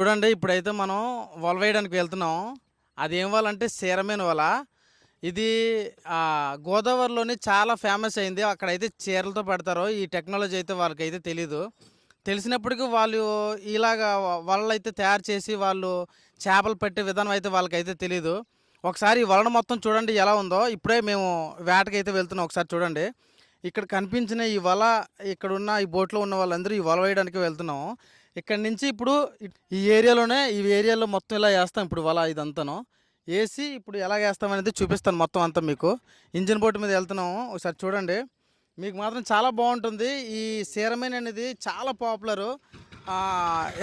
చూడండి ఇప్పుడైతే మనం వల వేయడానికి వెళ్తున్నాం. అది ఏం వాళ్ళంటే చీరమైన వల. ఇది గోదావరిలోని చాలా ఫేమస్ అయింది. అక్కడైతే చీరలతో పెడతారు ఈ టెక్నాలజీ అయితే వాళ్ళకైతే తెలీదు. తెలిసినప్పటికీ వాళ్ళు ఇలాగా వలలు అయితే తయారు చేసి వాళ్ళు చేపలు పట్టే విధానం అయితే వాళ్ళకైతే తెలీదు. ఒకసారి ఈ వలన మొత్తం చూడండి ఎలా ఉందో. ఇప్పుడే మేము వేటకైతే వెళ్తున్నాం. ఒకసారి చూడండి. ఇక్కడ కనిపించిన ఈ వల ఇక్కడ ఉన్న ఈ బోట్లో ఉన్న వాళ్ళందరూ ఈ వల వేయడానికి వెళ్తున్నాం. ఇక్కడ నుంచి ఇప్పుడు ఈ ఏరియాలోనే ఈ ఏరియాలో మొత్తం ఇలా వేస్తాం ఇప్పుడు వల ఇదంతాను. వేసి ఇప్పుడు ఎలా వేస్తాం అనేది చూపిస్తాను మొత్తం అంతా మీకు. ఇంజిన్ బోట్ మీద వెళ్తున్నాము ఒకసారి చూడండి. మీకు మాత్రం చాలా బాగుంటుంది. ఈ సీరమైన అనేది చాలా పాపులరు.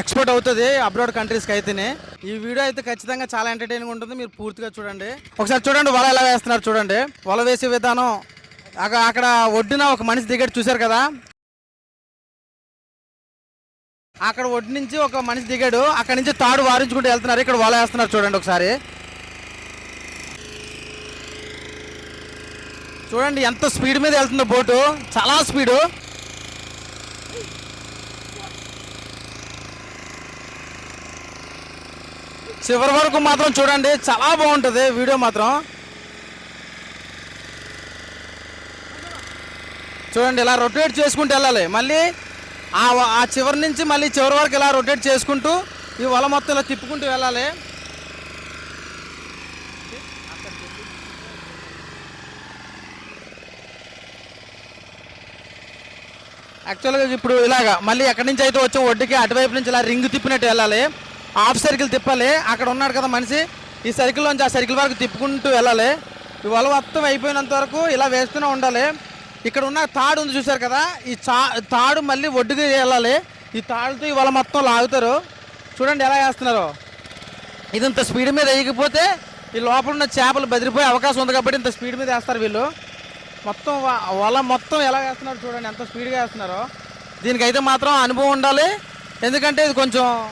ఎక్స్పోర్ట్ అవుతుంది అబ్రాడ్ కంట్రీస్కి అయితేనే. ఈ వీడియో అయితే ఖచ్చితంగా చాలా ఎంటర్టైనింగ్ ఉంటుంది. మీరు పూర్తిగా చూడండి. ఒకసారి చూడండి వల ఎలా వేస్తున్నారు చూడండి. వల వేసే విధానం అక్కడ అక్కడ ఒడ్డున ఒక మనిషి దిగట్టు చూశారు కదా. అక్కడ ఒడ్డు నుంచి ఒక మనిషి దిగాడు. అక్కడ నుంచి తాడు వారించుకుంటూ వెళ్తున్నారు. ఇక్కడ వల వేస్తున్నారు చూడండి ఒకసారి. చూడండి ఎంత స్పీడ్ మీద వెళ్తుందో బోటు. చాలా స్పీడు. చివరి వరకు మాత్రం చూడండి. చాలా బాగుంటుంది వీడియో మాత్రం. చూడండి ఇలా రొటేట్ చేసుకుంటూ వెళ్ళాలి. మళ్ళీ ఆ ఆ చివరి నుంచి మళ్ళీ చివరి వరకు ఇలా రొటేట్ చేసుకుంటూ ఈ వల మొత్తం ఇలా తిప్పుకుంటూ వెళ్ళాలి. యాక్చువల్గా ఇప్పుడు ఇలాగా మళ్ళీ ఎక్కడి నుంచి అయితే వచ్చాం ఒడ్డుకి అటువైపు నుంచి ఇలా రింగ్ తిప్పినట్టు వెళ్ళాలి. హాఫ్ సర్కిల్ తిప్పాలి. అక్కడ ఉన్నాడు కదా మనిషి. ఈ సర్కిల్ నుంచి ఆ సర్కిల్ వరకు తిప్పుకుంటూ వెళ్ళాలి. ఈ వల మొత్తం అయిపోయినంత వరకు ఇలా వేస్తూనే ఉండాలి. ఇక్కడ ఉన్న తాడు ఉంది చూసారు కదా? ఈ చా తాడు మళ్ళీ ఒడ్డుకి వెళ్ళాలి. ఈ తాడుతో ఈ వల మొత్తం లాగుతారు. చూడండి ఎలా వేస్తున్నారు. ఇది ఇంత స్పీడ్ మీద వేయకపోతే ఈ లోపల ఉన్న చేపలు బెదిరిపోయే అవకాశం ఉంది కాబట్టి ఇంత స్పీడ్ మీద వేస్తారు వీళ్ళు. మొత్తం వల మొత్తం ఎలా వేస్తున్నారు చూడండి. ఎంత స్పీడ్గా వేస్తున్నారో. దీనికైతే మాత్రం అనుభవం ఉండాలి. ఎందుకంటే ఇది కొంచెం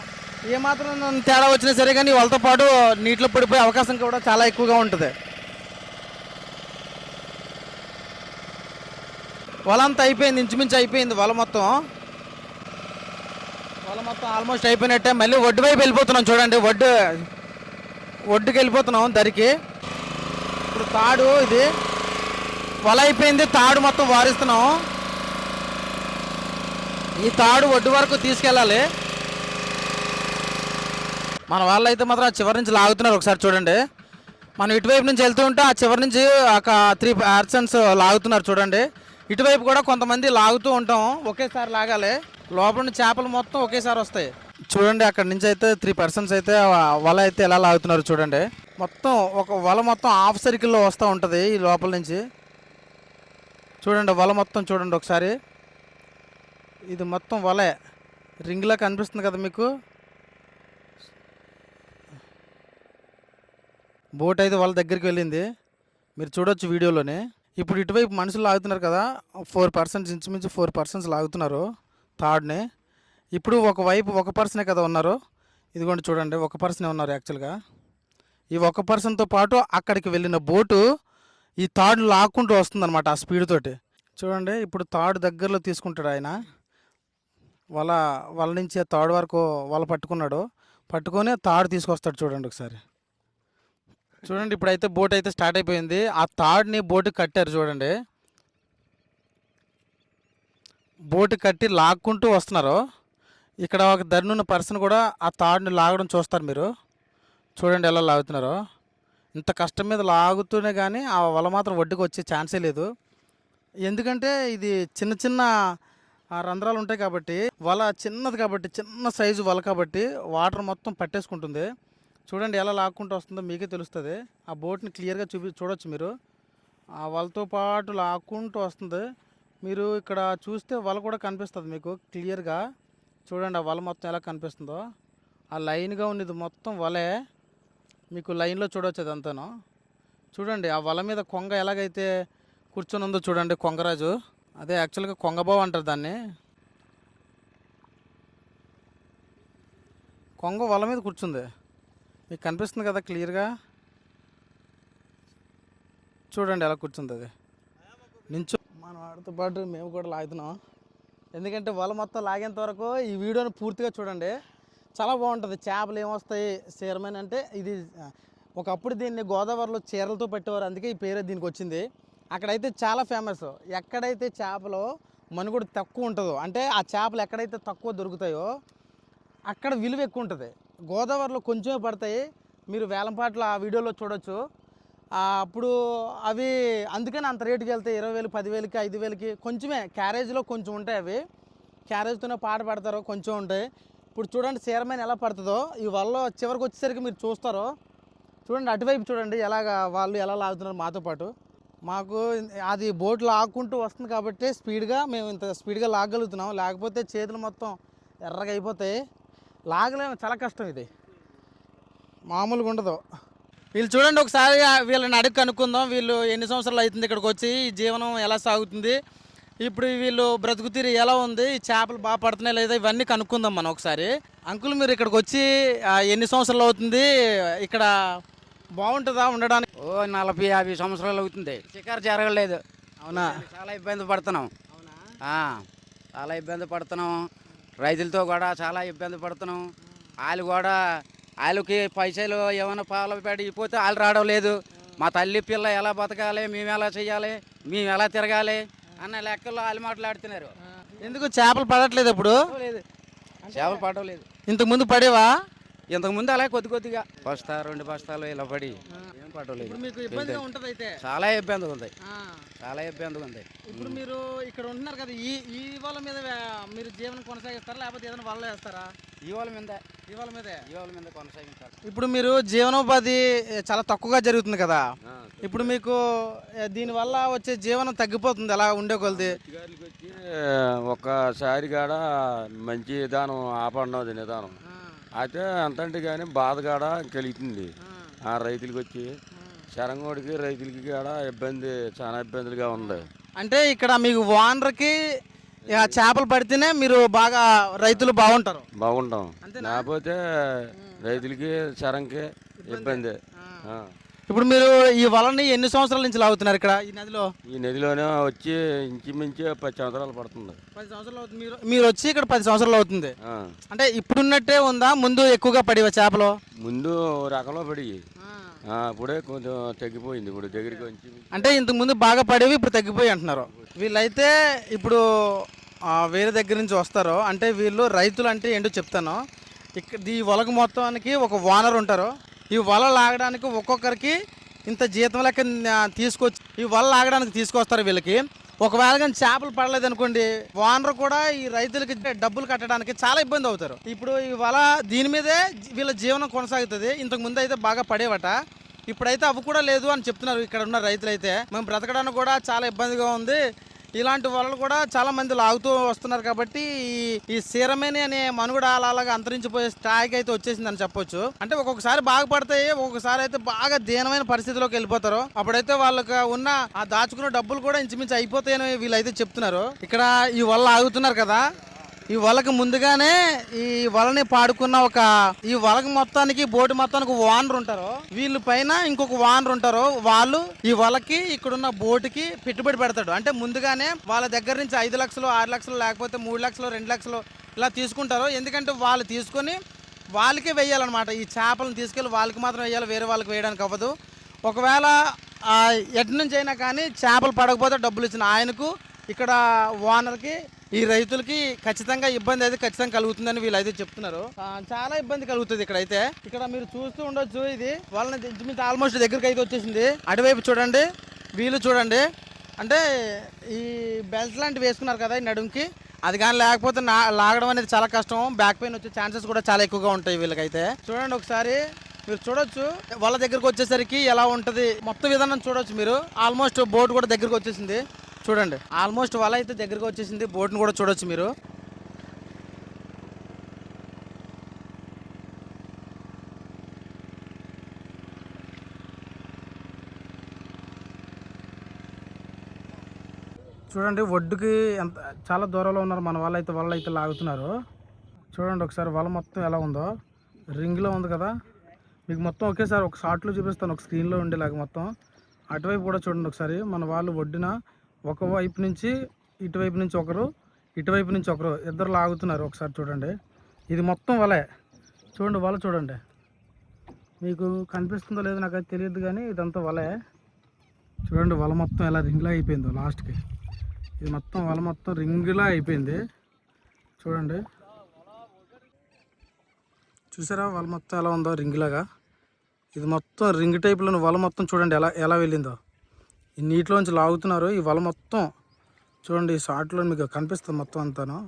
ఏ మాత్రం తేడా వచ్చినా సరే కానీ వాళ్ళతో పాటు నీటిలో పడిపోయే అవకాశం కూడా చాలా ఎక్కువగా ఉంటుంది. వల అంతా అయిపోయింది ఇంచుమించు అయిపోయింది వల మొత్తం. వల మొత్తం ఆల్మోస్ట్ అయిపోయినట్టే. మళ్ళీ ఒడ్డు వైపు వెళ్ళిపోతున్నాం చూడండి. ఒడ్డు ఒడ్డుకి వెళ్ళిపోతున్నాం దరికి. ఇప్పుడు తాడు ఇది. వల అయిపోయింది తాడు మొత్తం వారిస్తున్నాం. ఈ తాడు ఒడ్డు వరకు తీసుకెళ్ళాలి. మన వాళ్ళు అయితే మాత్రం ఆ చివరి నుంచి లాగుతున్నారు ఒకసారి చూడండి. మనం ఇటువైపు నుంచి వెళ్తూ ఉంటే ఆ చివరి నుంచి ఒక త్రీ ఆర్సన్స్ లాగుతున్నారు చూడండి. ఇటువైపు కూడా కొంతమంది లాగుతూ ఉంటాం. ఒకేసారి లాగాలి. లోపల నుంచి చేపలు మొత్తం ఒకేసారి వస్తాయి. చూడండి అక్కడ నుంచి అయితే త్రీ పర్సన్స్ అయితే వల అయితే ఎలా లాగుతున్నారు చూడండి. మొత్తం ఒక వల మొత్తం హాఫ్ సర్కిల్లో వస్తూ ఉంటుంది ఈ లోపల నుంచి. చూడండి వల మొత్తం చూడండి ఒకసారి. ఇది మొత్తం వలే. రింగ్లా కనిపిస్తుంది కదా మీకు? బోట్ అయితే వాళ్ళ దగ్గరికి వెళ్ళింది. మీరు చూడొచ్చు వీడియోలోనే. ఇప్పుడు ఇటువైపు మనుషులు లాగుతున్నారు కదా ఫోర్ పర్సన్స్ ఇంచుమించు ఫోర్ పర్సన్స్ లాగుతున్నారు థర్డ్నే. ఇప్పుడు ఒక వైపు ఒక పర్సనే కదా ఉన్నారు. ఇదిగోండి చూడండి ఒక పర్సనే ఉన్నారు యాక్చువల్గా. ఈ ఒక పర్సన్తో పాటు అక్కడికి వెళ్ళిన బోటు ఈ థర్డ్ లాక్కుంటూ వస్తుందన్నమాట ఆ స్పీడ్ తోటి. చూడండి ఇప్పుడు థర్డ్ దగ్గరలో తీసుకుంటాడు ఆయన. వాళ్ళ వాళ్ళ నుంచి థర్డ్ వరకు వాళ్ళ పట్టుకున్నాడు. పట్టుకొని తాడు తీసుకొస్తాడు చూడండి ఒకసారి. చూడండి ఇప్పుడైతే బోట్ అయితే స్టార్ట్ అయిపోయింది. ఆ తాడుని బోటు కట్టారు చూడండి. బోటు కట్టి లాక్కుంటూ వస్తున్నారు. ఇక్కడ ఒక దరినున్న పర్సన్ కూడా ఆ తాడుని లాగడం చూస్తారు మీరు. చూడండి ఎలా లాగుతున్నారో. ఇంత కష్టం మీద లాగుతూనే కానీ ఆ వల మాత్రం ఒడ్డుకు వచ్చే ఛాన్సే లేదు. ఎందుకంటే ఇది చిన్న చిన్న రంధ్రాలు ఉంటాయి కాబట్టి వల చిన్నది కాబట్టి చిన్న సైజు వల కాబట్టి వాటర్ మొత్తం పట్టేసుకుంటుంది. చూడండి ఎలా లాక్కుంటూ వస్తుందో మీకే తెలుస్తుంది. ఆ బోట్ని క్లియర్గా చూపి చూడొచ్చు మీరు. ఆ వలతో పాటు లాక్కుంటూ వస్తుంది. మీరు ఇక్కడ చూస్తే వల కూడా కనిపిస్తుంది మీకు క్లియర్గా. చూడండి ఆ వల మొత్తం ఎలా కనిపిస్తుందో. ఆ లైన్గా ఉన్నది మొత్తం వలే మీకు లైన్లో చూడవచ్చు అదంతాను. చూడండి ఆ వల మీద కొంగ ఎలాగైతే కూర్చొని ఉందో చూడండి కొంగరాజు. అదే యాక్చువల్గా కొంగబావు అంటారు దాన్ని. కొంగ వల మీద కూర్చుంది. మీకు కనిపిస్తుంది కదా క్లియర్గా? చూడండి ఎలా కూర్చుంది అది. నించు. మన వాడితో పాటు మేము కూడా లాగుతున్నాం. ఎందుకంటే వల మొత్తం లాగేంత వరకు ఈ వీడియోని పూర్తిగా చూడండి. చాలా బాగుంటుంది. చేపలు ఏమొస్తాయి? చీరమైన అంటే ఇది ఒకప్పుడు దీన్ని గోదావరిలో చీరలతో పెట్టేవారు. అందుకే ఈ పేరు దీనికి వచ్చింది. అక్కడైతే చాలా ఫేమస్. ఎక్కడైతే చేపలు మనుగుడు తక్కువ ఉంటుందో అంటే ఆ చేపలు ఎక్కడైతే తక్కువ దొరుకుతాయో అక్కడ విలువ ఎక్కువ ఉంటుంది. గోదావరిలో కొంచెమే పడతాయి. మీరు వేలంపాట్ల ఆ వీడియోలో చూడొచ్చు. అప్పుడు అవి అందుకని అంత రేటుకి వెళ్తాయి. ఇరవై వేలు పదివేలకి ఐదు వేలకి కొంచెమే. క్యారేజ్లో కొంచెం ఉంటాయి అవి. క్యారేజ్తోనే పాట పడతారు కొంచెం ఉంటాయి. ఇప్పుడు చూడండి చీరమైన ఎలా పడుతుందో. ఈ వల్ల చివరికి వచ్చేసరికి మీరు చూస్తారో. చూడండి అటువైపు చూడండి ఎలాగ వాళ్ళు ఎలా లాగుతున్నారు మాతో పాటు. మాకు అది బోట్ లాక్కుంటూ వస్తుంది కాబట్టి స్పీడ్గా మేము ఇంత స్పీడ్గా లాగగలుగుతున్నాం. లేకపోతే చేతులు మొత్తం ఎర్రగా అయిపోతాయి. లాగలేము చాలా కష్టం ఇది. మామూలుగా ఉండదు. వీళ్ళు చూడండి ఒకసారి వీళ్ళని అడుగు కనుక్కుందాం. వీళ్ళు ఎన్ని సంవత్సరాలు అవుతుంది ఇక్కడికి వచ్చి? ఈ జీవనం ఎలా సాగుతుంది? ఇప్పుడు వీళ్ళు బ్రతుకుతీరు ఎలా ఉంది? చేపలు బాగా పడుతున్నాయి లేదా? ఇవన్నీ కనుక్కుందాం మనం ఒకసారి. అంకుల్ మీరు ఇక్కడికి వచ్చి ఎన్ని సంవత్సరాలు అవుతుంది? ఇక్కడ బాగుంటుందా ఉండడానికి? ఓ నలభై యాభై సంవత్సరాలు అవుతుంది. షికారు జరగలేదు. అవునా? చాలా ఇబ్బంది పడుతున్నాం. అవునా? చాలా ఇబ్బంది పడుతున్నాం. రైతులతో కూడా చాలా ఇబ్బంది పడుతున్నాం. వాళ్ళు కూడా వాళ్ళకి పైసలు ఏమైనా పాలు పెడిపోతే వాళ్ళు రావడం లేదు. మా తల్లి పిల్ల ఎలా బతకాలి మేము ఎలా చేయాలి మేము ఎలా తిరగాలి అన్న లెక్కల్లో వాళ్ళు మాట్లాడుతున్నారు. ఎందుకు చేపలు పడట్లేదు ఇప్పుడు లేదు చేపలు పడడం లేదు. ఇంతకు ముందు పడేవా? ఇంతకుముందు అలా కొద్ది కొద్దిగా. బస్తా రెండు బస్తాలు ఇలా పడి. మీకు ఇబ్బందిగా ఉంటుంది అయితే చాలా ఇబ్బందిగా ఉంది. ఆ. చాలా ఇబ్బందిగా ఉంది. ఇప్పుడు మీరు ఇక్కడ ఉంటున్నారు కదా ఈ ఈ వాళ్ళ మీద మీరు జీవనం కొనసాగిస్తారా లేకపోతే ఏదైనా వల్ల వేస్తారా ఇవాళ మీద. ఈ వాళ్ళ మీదే? ఇవాళ మీద కొనసాగించాలి. ఇప్పుడు మీరు జీవనోపాధి చాలా తక్కువగా జరుగుతుంది కదా. ఇప్పుడు మీకు దీనివల్ల వచ్చే జీవనం తగ్గిపోతుంది అలా ఉండే కొలది. ఒక్కసారి కాడ మంచి విధానం ఆపడినది నిదానం. అయితే అంతంటే కానీ బాధ కాడ కలుగుతుంది ఆ రైతులకి వచ్చి శరంగోడికి రైతులకి కాడ ఇబ్బంది చాలా ఇబ్బందులుగా ఉంది. అంటే ఇక్కడ మీకు ఓనర్కి చేపలు పడితేనే మీరు బాగా రైతులు బాగుంటారు. బాగుంటాం? లేకపోతే రైతులకి శరంకి ఇబ్బంది. ఇప్పుడు మీరు ఈ వలని ఎన్ని సంవత్సరాల నుంచి లాగుతున్నారు ఇక్కడ ఈ నదిలో? ఈ నదిలోనే వచ్చి ఇంచుమించు పది సంవత్సరాలు పడుతుంది. పది సంవత్సరాలు అవుతుంది. మీరు మీరు వచ్చి ఇక్కడ పది సంవత్సరాలు అవుతుంది. ఆ. అంటే ఇప్పుడున్నట్టే ఉందా? ముందు ఎక్కువగా పడివా చేపలు? ముందు రకంలో పడి ఆ, ఇప్పుడే కొంచెం తగ్గిపోయింది. ఇప్పుడు దగ్గరికి వచ్చి అంటే ఇంతకు ముందు బాగా పడేవి ఇప్పుడు తగ్గిపోయి అంటున్నారు. వీళ్ళైతే ఇప్పుడు ఆ, వేరే దగ్గర నుంచి వస్తారు. అంటే వీళ్ళు రైతులు అంటే ఏంటో చెప్తాను. ఇక్కడ ఈ వలకు మొత్తానికి ఒక ఓనర్ ఉంటారు. ఈ వల లాగడానికి ఒక్కొక్కరికి ఇంత జీతం లెక్క తీసుకొచ్చి ఈ వల లాగడానికి తీసుకొస్తారు వీళ్ళకి. ఒకవేళ కానీ చేపలు పడలేదు అనుకోండి ఓనర్ కూడా ఈ రైతులకి డబ్బులు కట్టడానికి చాలా ఇబ్బంది అవుతారు. ఇప్పుడు ఈ వల దీని మీదే వీళ్ళ జీవనం కొనసాగుతుంది. ఇంతకు ముందు అయితే బాగా పడేవట. ఇప్పుడైతే అవి కూడా లేదు అని చెప్తున్నారు ఇక్కడ ఉన్న రైతులు అయితే మేము బ్రతకడానికి కూడా చాలా ఇబ్బందిగా ఉంది. ఇలాంటి వలలు కూడా చాలా మంది లాగుతూ వస్తున్నారు కాబట్టి ఈ- సీరమేని అనే మనుగడ అలా అలాగా అంతరించిపోయే స్థాయికి అయితే వచ్చేసిందని చెప్పొచ్చు. అంటే ఒక్కొక్కసారి బాగుపడతాయి ఒక్కొక్కసారి అయితే బాగా దీనమైన పరిస్థితిలోకి వెళ్ళిపోతారు. అప్పుడైతే వాళ్ళకి ఉన్న ఆ దాచుకున్న డబ్బులు కూడా ఇంచుమించు అయిపోతాయని వీళ్ళైతే చెప్తున్నారు. ఇక్కడ ఈ వల్ల ఆగుతున్నారు కదా ఈ వలకు ముందుగానే ఈ వలని పాడుకున్న ఒక ఈ వలకు మొత్తానికి బోటు మొత్తానికి ఓనర్ ఉంటారు. వీళ్ళు పైన ఇంకొక ఓనర్ ఉంటారు. వాళ్ళు ఈ వలకి ఇక్కడున్న బోటుకి పెట్టుబడి పెడతాడు. అంటే ముందుగానే వాళ్ళ దగ్గర నుంచి ఐదు లక్షలు ఆరు లక్షలు లేకపోతే మూడు లక్షలు రెండు లక్షలు ఇలా తీసుకుంటారు. ఎందుకంటే వాళ్ళు తీసుకొని వాళ్ళకే వేయాలన్నమాట ఈ చేపలను తీసుకెళ్ళి వాళ్ళకి మాత్రం వేయాలి వేరే వాళ్ళకి వేయడానికి అవ్వదు. ఒకవేళ ఎటు నుంచి అయినా కానీ చేపలు పడకపోతే డబ్బులు ఇచ్చిన ఆయనకు ఇక్కడ ఓనర్కి ఈ రైతులకి ఖచ్చితంగా ఇబ్బంది అయితే ఖచ్చితంగా కలుగుతుందని వీళ్ళైతే చెప్తున్నారు. చాలా ఇబ్బంది కలుగుతుంది ఇక్కడ అయితే ఇక్కడ మీరు చూస్తూ ఉండొచ్చు ఇది. వాళ్ళని ఆల్మోస్ట్ దగ్గరికి అయితే వచ్చేసింది. అటువైపు చూడండి వీళ్ళు చూడండి. అంటే ఈ బెల్ట్ లాంటివి వేసుకున్నారు కదా ఈ నడుంకి అది కానీ లేకపోతే నా లాగడం అనేది చాలా కష్టం. బ్యాక్ పెయిన్ వచ్చే ఛాన్సెస్ కూడా చాలా ఎక్కువగా ఉంటాయి వీళ్ళకైతే. చూడండి ఒకసారి మీరు చూడొచ్చు. వాళ్ళ దగ్గరకు వచ్చేసరికి ఎలా ఉంటుంది? మొత్తం విధానం చూడొచ్చు మీరు. ఆల్మోస్ట్ బోర్డు కూడా దగ్గరకు వచ్చేసింది. చూడండి. ఆల్మోస్ట్ వల అయితే దగ్గరకు వచ్చేసింది. బోట్ని కూడా చూడొచ్చు మీరు. చూడండి ఒడ్డుకి ఎంత చాలా దూరంలో ఉన్నారు మన వాళ్ళు అయితే. వాళ్ళు అయితే లాగుతున్నారు. చూడండి ఒకసారి వల మొత్తం ఎలా ఉందో. రింగ్లో ఉంది కదా. మీకు మొత్తం ఒకేసారి ఒక షార్ట్లో చూపిస్తాను. ఒక స్క్రీన్లో ఉండేలాగా మొత్తం. అటువైపు కూడా చూడండి ఒకసారి. మన వాళ్ళు ఒడ్డున ఒక వైపు నుంచి ఇటువైపు నుంచి ఒకరు ఇటువైపు నుంచి ఒకరు ఇద్దరు లాగుతున్నారు ఒకసారి చూడండి. ఇది మొత్తం వలే. చూడండి వల చూడండి. మీకు కనిపిస్తుందో లేదో నాకు తెలియదు కానీ ఇదంతా వలే. చూడండి వల మొత్తం ఎలా రింగ్లా అయిపోయిందో లాస్ట్కి. ఇది మొత్తం వల మొత్తం రింగ్లా అయిపోయింది. చూడండి. చూసారా వల మొత్తం ఎలా ఉందో రింగ్ లాగా ఇది మొత్తం రింగ్ టైప్లో వల మొత్తం చూడండి ఎలా ఎలా వెళ్ళిందో. ఈ నీటిలోంచి లాగుతున్నారు. ఈ వల మొత్తం చూడండి ఈ షార్ట్లో మీకు కనిపిస్తుంది మొత్తం అంతాను.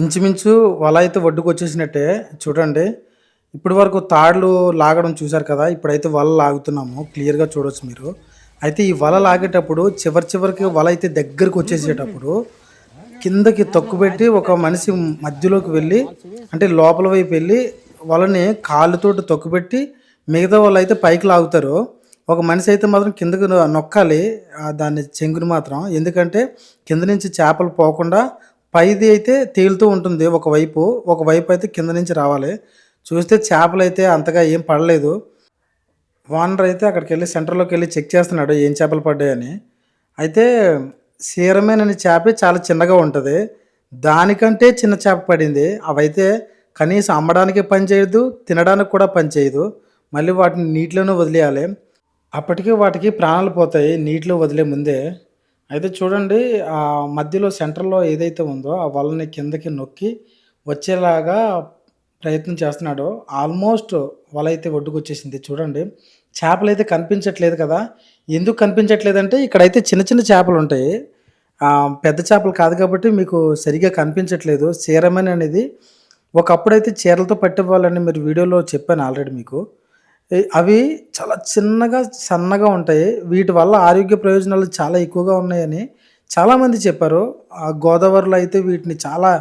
ఇంచుమించు వల అయితే ఒడ్డుకు వచ్చేసినట్టే చూడండి. ఇప్పటి వరకు తాడులు లాగడం చూశారు కదా ఇప్పుడైతే వల లాగుతున్నాము. క్లియర్గా చూడవచ్చు మీరు. అయితే ఈ వల లాగేటప్పుడు చివరి చివరికి వల అయితే దగ్గరకు వచ్చేసేటప్పుడు కిందకి తొక్కుపెట్టి ఒక మనిషి మధ్యలోకి వెళ్ళి అంటే లోపల వైపు వెళ్ళి వలని కాళ్ళతోటి తొక్కుపెట్టి మిగతా వాళ్ళు అయితే పైకి లాగుతారు. ఒక మనిషి అయితే మాత్రం కిందకి నొక్కాలి. దాన్ని చెంగుని మాత్రం. ఎందుకంటే కింద నుంచి చేపలు పోకుండా పైది అయితే తేలుతూ ఉంటుంది ఒకవైపు ఒకవైపు అయితే కింద నుంచి రావాలి. చూస్తే చేపలు అయితే అంతగా ఏం పడలేదు. వానర్ అయితే అక్కడికి వెళ్ళి సెంటర్లోకి వెళ్ళి చెక్ చేస్తున్నాడు ఏం చేపలు పడ్డాయని. అయితే సీరమేన్ చేపే చేప చాలా చిన్నగా ఉంటుంది. దానికంటే చిన్న చేప పడింది. అవైతే కనీసం అమ్మడానికి పని చేయదు తినడానికి కూడా పని చేయదు మళ్ళీ వాటిని నీటిలోనే వదిలేయాలి. అప్పటికే వాటికి ప్రాణాలు పోతాయి. నీటిలో వదిలే ముందే అయితే చూడండి ఆ మధ్యలో సెంటర్లో ఏదైతే ఉందో ఆ వలని కిందకి నొక్కి వచ్చేలాగా ప్రయత్నం చేస్తున్నాడు. ఆల్మోస్ట్ వల అయితే చూడండి చేపలు అయితే కనిపించట్లేదు కదా. ఎందుకు కనిపించట్లేదంటే ఇక్కడైతే చిన్న చిన్న చేపలు ఉంటాయి. పెద్ద చేపలు కాదు కాబట్టి మీకు సరిగా కనిపించట్లేదు. చీరమని అనేది ఒకప్పుడైతే చీరలతో పట్టేవాళ్ళని మీరు వీడియోలో చెప్పాను ఆల్రెడీ మీకు. అవి చాలా చిన్నగా సన్నగా ఉంటాయి. వీటి వల్ల ఆరోగ్య ప్రయోజనాలు చాలా ఎక్కువగా ఉన్నాయని చాలామంది చెప్పారు. ఆ గోదావరిలో అయితే వీటిని చాలా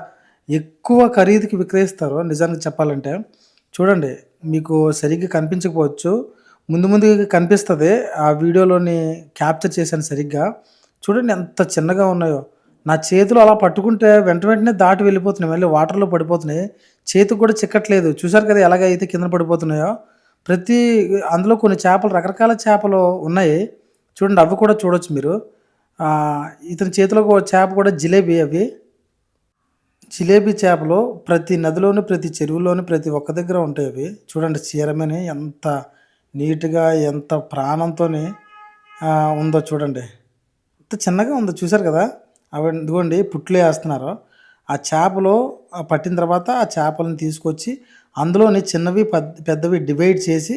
ఎక్కువ ఖరీదుకి విక్రయిస్తారు నిజానికి చెప్పాలంటే. చూడండి మీకు సరిగ్గా కనిపించకపోవచ్చు. ముందు ముందు కనిపిస్తుంది. ఆ వీడియోలోని క్యాప్చర్ చేశాను సరిగ్గా. చూడండి ఎంత చిన్నగా ఉన్నాయో. నా చేతులు అలా పట్టుకుంటే వెంట వెంటనే దాటి వెళ్ళిపోతున్నాయి. మళ్ళీ వాటర్లో పడిపోతున్నాయి. చేతికి కూడా చిక్కట్లేదు. చూసారు కదా ఎలాగ అయితే కింద పడిపోతున్నాయో. ప్రతి అందులో కొన్ని చేపలు రకరకాల చేపలు ఉన్నాయి. చూడండి అవి కూడా చూడొచ్చు మీరు. ఇతని చేతిలో చేప కూడా జిలేబీ అవి. జిలేబీ చేపలు ప్రతి నదిలోని ప్రతి చెరువులోని ప్రతి ఒక్క దగ్గర ఉంటాయి అవి. చూడండి చీరమని ఎంత నీట్గా ఎంత ప్రాణంతో ఉందో చూడండి. ఎంత చిన్నగా ఉందో చూసారు కదా? అవి ఇదిగోండి పుట్లు వేస్తున్నారు. ఆ చేపలు ఆ పట్టిన తర్వాత ఆ చేపలను తీసుకొచ్చి అందులోని చిన్నవి పెద్ద పెద్దవి డివైడ్ చేసి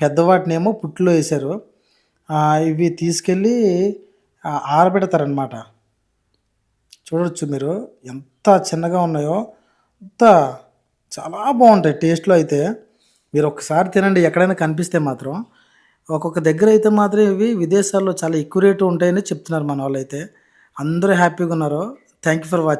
పెద్దవాటినేమో పుట్లో వేశారు. ఇవి తీసుకెళ్ళి ఆరబెడతారనమాట చూడొచ్చు మీరు ఎంత చిన్నగా ఉన్నాయో. అంత చాలా బాగుంటాయి టేస్ట్లో అయితే. మీరు ఒకసారి తినండి ఎక్కడైనా కనిపిస్తే మాత్రం. ఒక్కొక్క దగ్గర అయితే మాత్రం ఇవి విదేశాల్లో చాలా ఎక్కువ రేటు ఉంటాయని చెప్తున్నారు మన వాళ్ళు అయితే అందరూ హ్యాపీగా ఉన్నారు. Thank you for watching